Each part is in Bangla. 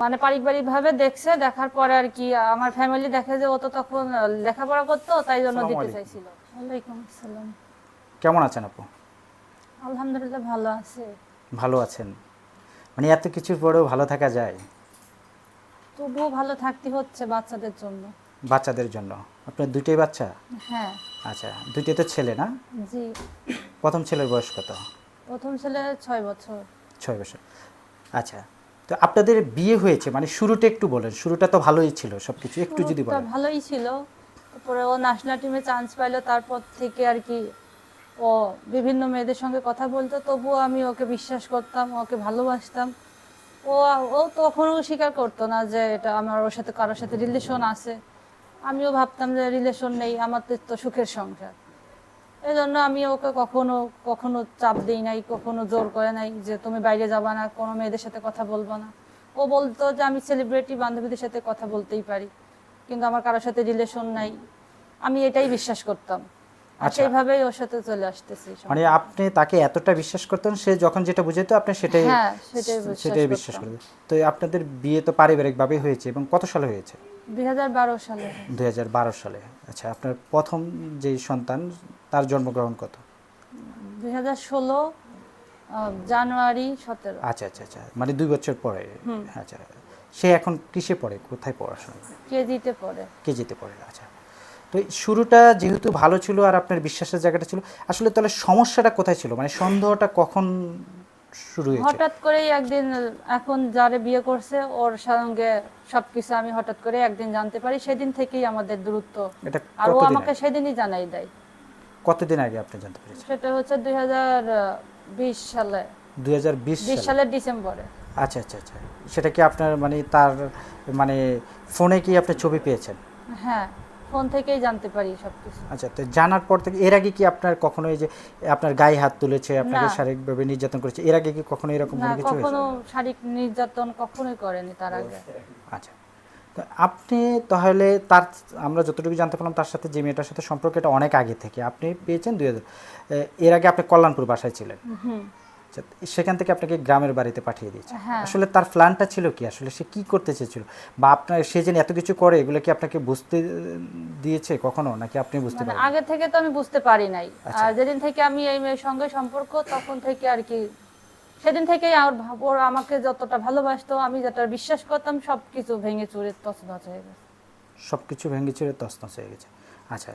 মানে পারিবারিক ভাবে দেখছে দেখার পরে আর কি আমার ফ্যামিলি দেখে যে ও তো তখন লেখাপড়া করতো তাই জন্য দিতে চাইছিল। ওয়ালাইকুম আসসালাম। কেমন আছেন আপু? আলহামদুলিল্লাহ ভালো আছে। ভালো আছেন। মানে এত কিছুর পরেও ভালো থাকা যায়? তবুও ভালো থাকতে হচ্ছে বাচ্চাদের জন্য। বাচ্চাদের জন্য। আপনার দুইটাই বাচ্চা? হ্যাঁ। আচ্ছা দুইটাই তো ছেলে না? জি। প্রথম ছেলের বয়স কত? প্রথম ছেলে ছয় বছর। ছয় বছর। আচ্ছা তো আপনাদের বিয়ে হয়েছে মানে শুরুটা একটু বলেন শুরুটা তো ভালোই ছিল সব কিছু একটু যদি বলেন। ভালোই ছিল। তারপরে ও ন্যাশনাল টিমে চান্স পাইলো তারপর থেকে আর কি ও বিভিন্ন মেয়েদের সঙ্গে কথা বলতো তবুও আমি ওকে বিশ্বাস করতাম ওকে ভালোবাসতাম। ও ও তখনও স্বীকার করতো না যে এটা আমার ওর সাথে কারোর সাথে রিলেশন আছে। আমিও ভাবতাম যে রিলেশন নেই আমাদের তো সুখের সংসার। এই জন্য আমি ওকে কখনো কখনো চাপ দিই নাই কখনো জোর করে নাই যে তুমি বাইরে যাবা না কোনো মেয়েদের সাথে কথা বলব না। ও বলতো যে আমি সেলিব্রিটি বান্ধবীদের সাথে কথা বলতেই পারি কিন্তু আমার কারোর সাথে রিলেশন নাই। আমি এটাই বিশ্বাস করতাম। আচ্ছা। সেইভাবেই ওর সাথে চলে আসতেছি মানে আপনি তাকে এতটা বিশ্বাস করতেন সে যখন যেটা বুঝাইতো আপনি সেটাই হ্যাঁ, সেটাই বিশ্বাস। করতেন। তো আপনাদের বিয়ে তো পারিবারিকভাবে হয়েছে এবং কত সালে হয়েছে? দুই হাজার বারো সালে। দুই হাজার বারো সালে। আচ্ছা আপনার প্রথম যে সন্তান তার জন্মগ্রহণ কত? দুই হাজার ষোলো জানুয়ারি সতেরো। আচ্ছা আচ্ছা আচ্ছা মানে দুই বছর পরে। আচ্ছা সে এখন কিসে পড়ে? কোথায় পড়াশোনা করে? কেজিতে পড়ে। কেজিতে পড়ে আচ্ছা। তো শুরুটা যেহেতু ভালো ছিল আর আপনার বিশ্বাসের জায়গাটা ছিল আসলে তাহলে সমস্যাটা কোথায় ছিল? মানে সন্দেহটা কখন শুরু হয়েছে? হঠাৎ করেই একদিন এখন যারে বিয়ে করছে ওর সঙ্গে সবকিছু আমি হঠাৎ করে একদিন জানতে পারি। সেদিন থেকেই আমাদের দূরত্ব। আর ও আমাকে সেদিনই জানাই দেয়। কতদিন আগে আপনি জানতে পেরেছেন? সেটা হচ্ছে দুই হাজার বিশ সালে। দুই হাজার বিশ বিশ সালের ডিসেম্বরে। আচ্ছা আচ্ছা আচ্ছা। সেটা কি আপনার মানে তার মানে ফোনে কি আপনি ছবি পেয়েছেন? হ্যাঁ ফোন থেকেই জানতে পারি সবকিছু। আচ্ছা তো জানার পর থেকে এর আগে কি আপনার কখনো এই যে আপনার গায়ে হাত তুলেছে আপনাকে। শারীরিকভাবে নির্যাতন করেছে এর আগে কি কখনো এরকম কোনো কিছু হয়েছে? কখনো শারীরিক নির্যাতন কখনোই করেনি তার আগে। আচ্ছা। আপনি তাহলে তার আমরা যতটুকু জানতে পারলাম তার সাথে যে মেয়েটার সাথে সম্পর্ক এটা অনেক আগে থেকে। আপনি পেয়েছেন দুই হাজার এর আগে আপনি কল্যাণপুর বাসায় ছিলেন। আচ্ছা, সেখান থেকে আপনাকে গ্রামের বাড়িতে পাঠিয়ে দিয়েছে। হ্যাঁ। আসলে তার প্ল্যানটা ছিল কি? আসলে সে কি করতে চেয়েছিল? বা আপনার সে যে এত কিছু করে এগুলো কি আপনাকে বুঝতে দিয়েছে কখনো? নাকি আপনি বুঝতে মানে পারেন আগে থেকে তো আমি বুঝতে পারি নাই। আচ্ছা। আর যেদিন থেকে আমি এই মেয়ের সঙ্গে সম্পর্ক তখন থেকে আর কি সেদিন থেকেই ভাব- ওর আমাকে যতটা ভালোবাসতো আমি যেটা বিশ্বাস করতাম সব কিছু ভেঙে চুরে তছনছ হয়ে গেছে। সব কিছু ভেঙে চুরে তছনছ হয়ে গেছে। আচ্ছা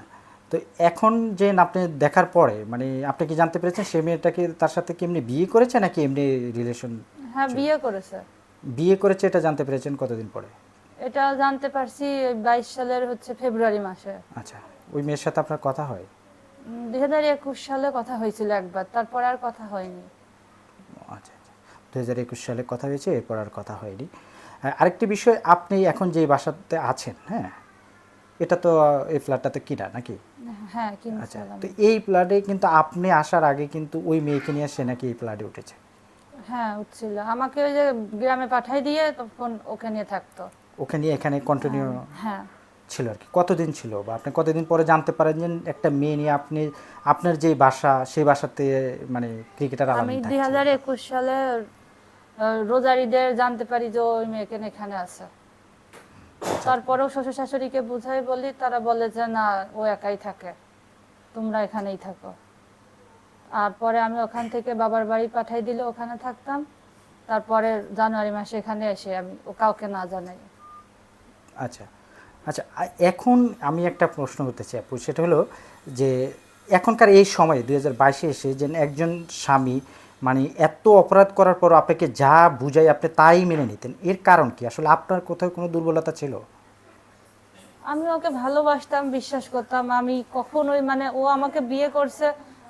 তো এখন যে আপনি দেখার পরে মানে আপনি কি জানতে পেরেছেন সে মেয়েটাকে তার সাথে কি এমনি বিয়ে করেছে নাকি এমনি রিলেশন হ্যাঁ বিয়ে করেছে। বিয়ে করেছে এটা জানতে পেরেছেন কতদিন পরে? এটা জানতে পারছি বাইশ সালের হচ্ছে ফেব্রুয়ারি মাসে। আচ্ছা ওই মেয়ের সাথে আপনার কথা হয়? দুই হাজার একুশ সালে কথা হয়েছিল একবার তারপর আর কথা হয়নি। আচ্ছা আচ্ছা। দু হাজার একুশ সালে কথা হয়েছে এরপর আর কথা হয়নি। আর আরেকটি বিষয় আপনি এখন যে বাসাতে আছেন হ্যাঁ? এটা তো এই ফ্ল্যাটটা তো কিনা নাকি? হ্যাঁ আচ্ছা তো এই ফ্ল্যাটে কিন্তু আপনি আসার আগে কিন্তু ওই মেয়েকে নিয়ে সে নাকি এই ফ্ল্যাটে উঠেছে? হ্যাঁ উঠছিল। আমাকে ওই যে গ্রামে পাঠাই দিয়ে তখন ওকে নিয়ে থাকতো। ওকে নিয়ে এখানে কন্টিনিউ হ্যাঁ। ছিল আর কি। কতদিন ছিল বা আপনি কতদিন পরে জানতে পারেন যে একটা মেয়ে নিয়ে আপনি আপনার যে বাসা সেই বাসাতে মানে ক্রিকেটার আমি দুই হাজার একুশ সালে আহ, রোজার ঈদের জানতে পারি যে ওই মেয়েকে এখানে আছে। তারপরেও শ্বশুর শাশুড়িকে বুঝাই বলি তারা বলে যে না ও একাই থাকে। তোমরা এখানেই থাকো। আর পরে আমি ওখান থেকে বাবার বাড়ি পাঠাই দিলে ওখানে থাকতাম। তারপরে জানুয়ারি মাসে এখানে এসে আমি ও কাউকে না জানাই। আচ্ছা। আচ্ছা এখন আমি একটা প্রশ্ন করতে চাই আপু সেটা হলো যে এখনকার এই সময়ে দুই হাজার বাইশে এসে যে একজন স্বামী মানে এত অপরাধ করার পর আপনাকে যা বুঝাই আপনি তাই মেনে নিতেন এর কারণ কি? আসলে আপনার কোথাও কোনো দুর্বলতা ছিল? আমি ওকে ভালোবাসতাম বিশ্বাস করতাম। আমি কখনোই মানে ও আমাকে বিয়ে করছে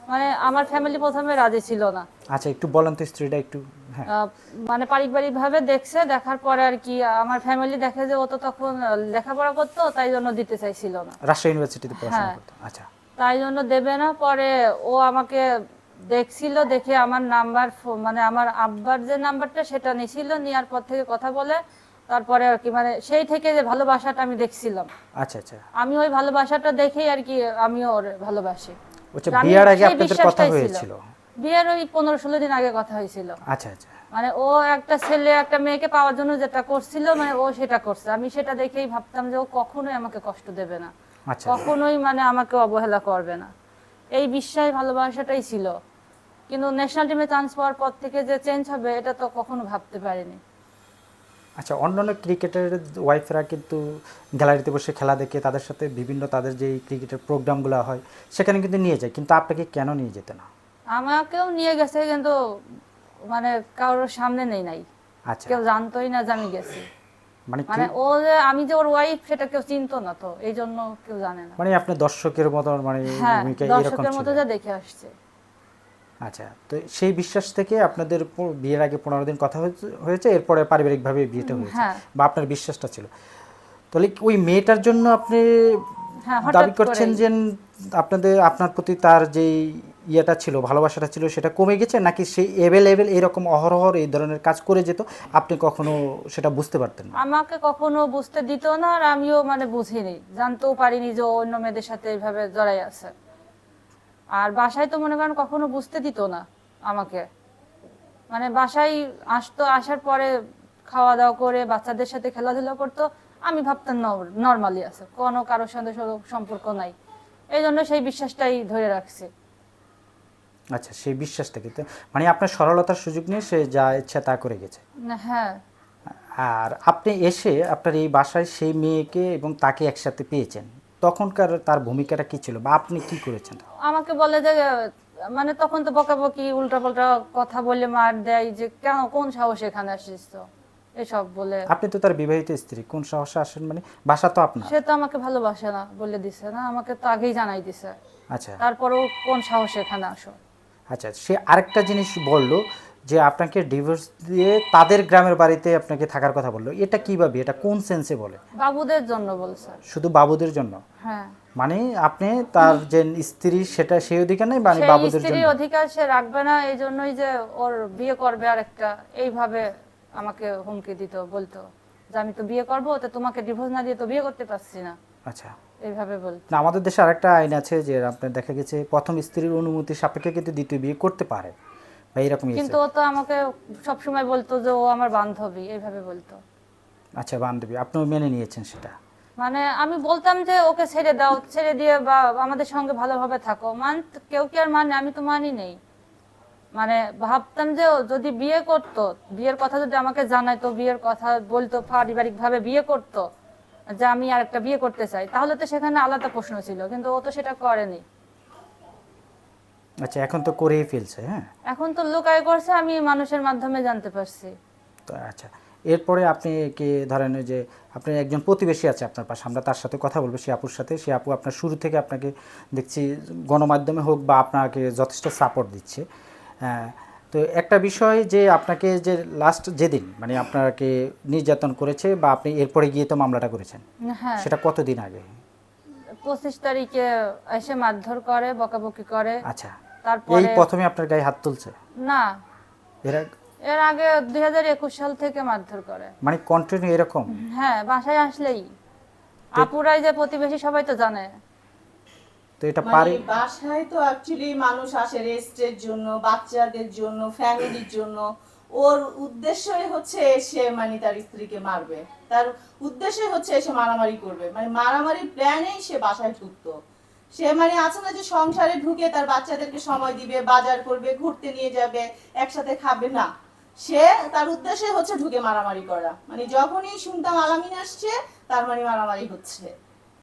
মানে আমার ফ্যামিলি প্রথমে রাজি ছিল না। আচ্ছা একটু বলেন তো স্ত্রীটা একটু। মানে পারিবারিক ভাবে দেখছে দেখার পরে আর কি আমার ফ্যামিলি দেখে যে ও তো তখন লেখাপড়া করতো তাই জন্য দিতে চাইছিল না। রাজশাহী ইউনিভার্সিটিতে পড়াশোনা হ্যাঁ। করতো। আচ্ছা। তাই জন্য দেবে না পরে ও আমাকে দেখছিল দেখে আমার নাম্বার মানে আমার আব্বার যে নাম্বারটা সেটা নিছিল নেওয়ার পর থেকে কথা বলে তারপরে আর কি মানে সেই থেকে যে ভালোবাসাটা আমি দেখছিলাম। আচ্ছা আচ্ছা। আমি ওই ভালোবাসাটা দেখেই আর কি আমিও ওর ভালোবাসি। আচ্ছা বিয়ার আগে আপনাদের কথা হয়েছিল। বিয়ের ওই পনেরো ষোলো দিন আগে কথা হয়েছিল। আচ্ছা আচ্ছা। মানে ও একটা ছেলে একটা মেয়েকে পাওয়ার জন্য যেটা করছিল মানে ও সেটা করছে। আমি সেটা দেখেই ভাবতাম যে ও কখনোই আমাকে কষ্ট দেবে না। আচ্ছা। কখনোই মানে আমাকে অবহেলা করবে না। এই বিশ্বাস ভালোবাসাটাই ছিল। কিন্তু ন্যাশনাল টিমে চান্স পাওয়ার পর থেকে যে চেঞ্জ হবে এটা তো কখনো ভাবতে পারিনি। আচ্ছা অন্যান্য ক্রিকেটের ওয়াইফরা কিন্তু গ্যালারিতে বসে খেলা দেখে তাদের সাথে বিভিন্ন তাদের যে ক্রিকেটের প্রোগ্রামগুলো হয় সেখানে কিন্তু নিয়ে যায়। কিন্তু আপনাকে কেন নিয়ে যেতে না? আমাকেও নিয়ে গেছে কিন্তু মানে কারোর সামনে নেই নাই। আচ্ছা। কেউ জানতোই না যে আমি গেছি। মানে মানে ও যে আমি যে ওর ওয়াইফ সেটা কেউ চিনতো না তো এই জন্য কেউ জানে না। মানে দর্শকের মতো মানে হ্যাঁ দর্শকের মতো যা দেখে আসছে। আচ্ছা তো সেই বিশ্বাস থেকে আপনাদের বিয়ের আগে পনেরো দিন কথা হয়েছে- এরপরে পারিবারিকভাবে বিয়েটা হয়েছে হ্যাঁ। বা আপনার বিশ্বাসটা ছিল। তাহলে ওই মেয়েটার জন্য আপনি হ্যাঁ দাবি করছেন যে আপনাদের আপনার প্রতি তার যে ইয়েটা ছিল, ভালোবাসাটা ছিল, সেটা কমে গেছে নাকি সেই অ্যাভেলেবেল এরকম অহরহর এই ধরনের কাজ করে যেত? আপনি কখনো সেটা বুঝতে পারতেন না? আমাকে কখনো বুঝতে দিত না আর আমিও মানে বুঝিনি জানতেও পারিনি যে অন্য মেয়েদের সাথে এইভাবে জড়াই আছে। আর বাসায় তো মনে করেন কখনো বুঝতে দিত না আমাকে। মানে বাসায় আসতো, আসার পরে খাওয়া দাওয়া করে বাচ্চাদের সাথে খেলাধুলা করতো। আমি ভাবতাম নর্মালি আছে, কোনো কারোর সাথে সম্পর্ক নাই। এই জন্য সেই বিশ্বাসটাই ধরে রাখছি। আচ্ছা সেই বিশ্বাসটা কিন্তু মানে আপনার সরলতার সুযোগ নিয়ে সে যা ইচ্ছা তা করে গেছে। হ্যাঁ। আর আপনি এসে আপনার এই বাসায় সেই মেয়েকে এবং তাকে একসাথে পেয়েছেন। তখনকার তার ভূমিকাটা কি ছিল বা আপনি কি করেছেন? আমাকে বলে যে মানে তখন তো বকাবকি উল্টা পাল্টা কথা বলে মার দেয় যে কেন কোন সাহস এখানে আসিস তো? এসব বলে। আপনি তো তার বিবাহিত স্ত্রী কোন সাহসে আসেন মানে? বাসা তো আপনার। সে তো আমাকে ভালোবাসে না বলে দিছে না আমাকে তো আগেই জানাই দিছে। আচ্ছা। তারপরেও কোন সাহস এখানে আসো? আচ্ছা সে আরেকটা জিনিস বলল যে আপনাকে ডিভোর্স দিয়ে তাদের গ্রামের বাড়িতে আপনাকে থাকার কথা বলল। এটা কীভাবে এটা কোন সেন্সে বলে? বাবুদের জন্য বলছে। শুধু বাবুদের জন্য? হ্যাঁ। মানে আপনি তার যে স্ত্রী সেটা সেই অধিকার নেই মানে বাবুদের স্ত্রীর জন্য? অধিকার সে রাখবে না এই জন্যই যে ওর বিয়ে করবে আর একটা এইভাবে আমাকে হুমকি দিত বলতো যে আমি তো বিয়ে করব তো তোমাকে ডিভোর্স না দিয়ে তো বিয়ে করতে পারছি না। আচ্ছা। এইভাবে না আমাদের দেশে আরেকটা আইন আছে যে আপনার দেখা গেছে প্রথম স্ত্রীর অনুমতি সাপেক্ষে কিন্তু দ্বিতীয় বিয়ে করতে পারে। বা এরকমই আছে। কিন্তু ও তো আমাকে সবসময় বলতো যে ও আমার বান্ধবী এইভাবে বলতো। আচ্ছা বান্ধবী আপনিও মেনে নিয়েছেন সেটা? মানে আমি বলতাম যে ওকে ছেড়ে দাও ছেড়ে দিয়ে বা আমাদের সঙ্গে ভালোভাবে থাকো। মান কেউ কি আর মানে? আমি তো মানি নেই। মানে ভাবতাম যে ও যদি বিয়ে করতো বিয়ের কথা যদি আমাকে জানাইতো বিয়ের কথা বলতো পারিবারিক ভাবে বিয়ে করতো যে আমি আর একটা বিয়ে করতে চাই তাহলে তো সেখানে আলাদা প্রশ্ন ছিল কিন্তু ও তো সেটা করেনি। আচ্ছা এখন তো করেই ফেলছে হ্যাঁ? এখন তো লুকায় করছে আমি মানুষের মাধ্যমে জানতে পারছি। তো আচ্ছা এরপরে আপনি কি ধরেন যে আপনি একজন প্রতিবেশী আছে আপনার পাশে আমরা তার সাথে কথা বলব সে আপুর সাথে সে আপু আপনার শুরু থেকে আপনাকে দেখছি গণমাধ্যমে হোক বা আপনাকে যথেষ্ট সাপোর্ট দিচ্ছে হ্যাঁ, তো একটা বিষয় যে আপনাকে যে লাস্ট যেদিন মানে আপনাকে নির্যাতন করেছে বা আপনি এরপরে গিয়ে তো মামলাটা করেছেন হ্যাঁ। সেটা কতদিন আগে? পঁচিশ তারিখে এসে মারধর করে বকাবকি করে। আচ্ছা। এই প্রথমে আপনার গায়ে হাত তুলছে? না। এরা এর আগে দুই হাজার একুশ সাল থেকে মারধর করে। মানে কন্টিনিউ এরকম? হ্যাঁ বাসায় আসলেই। আপুরাই যে প্রতিবেশী সবাই তো জানে। এটা মানে পারে। বাসায় তো অ্যাকচুয়ালি মানুষ আসে রেস্টের জন্য বাচ্চাদের জন্য ফ্যামিলির জন্য। ওর উদ্দেশ্যই হচ্ছে এসে মানে তার স্ত্রীকে মারবে। তার উদ্দেশ্যই হচ্ছে এসে মারামারি করবে। মানে মারামারি প্ল্যানেই সে বাসায় ঢুকতো। সে মানে আছে না যে সংসারে ঢুকে তার বাচ্চাদেরকে সময় দিবে বাজার করবে ঘুরতে নিয়ে যাবে একসাথে খাবে না। সে তার উদ্দেশ্যে হচ্ছে ঢুকে মারামারি করা। মানে যখনই শুনতাম আলামিন আসছে তার মানে মারামারি হচ্ছে।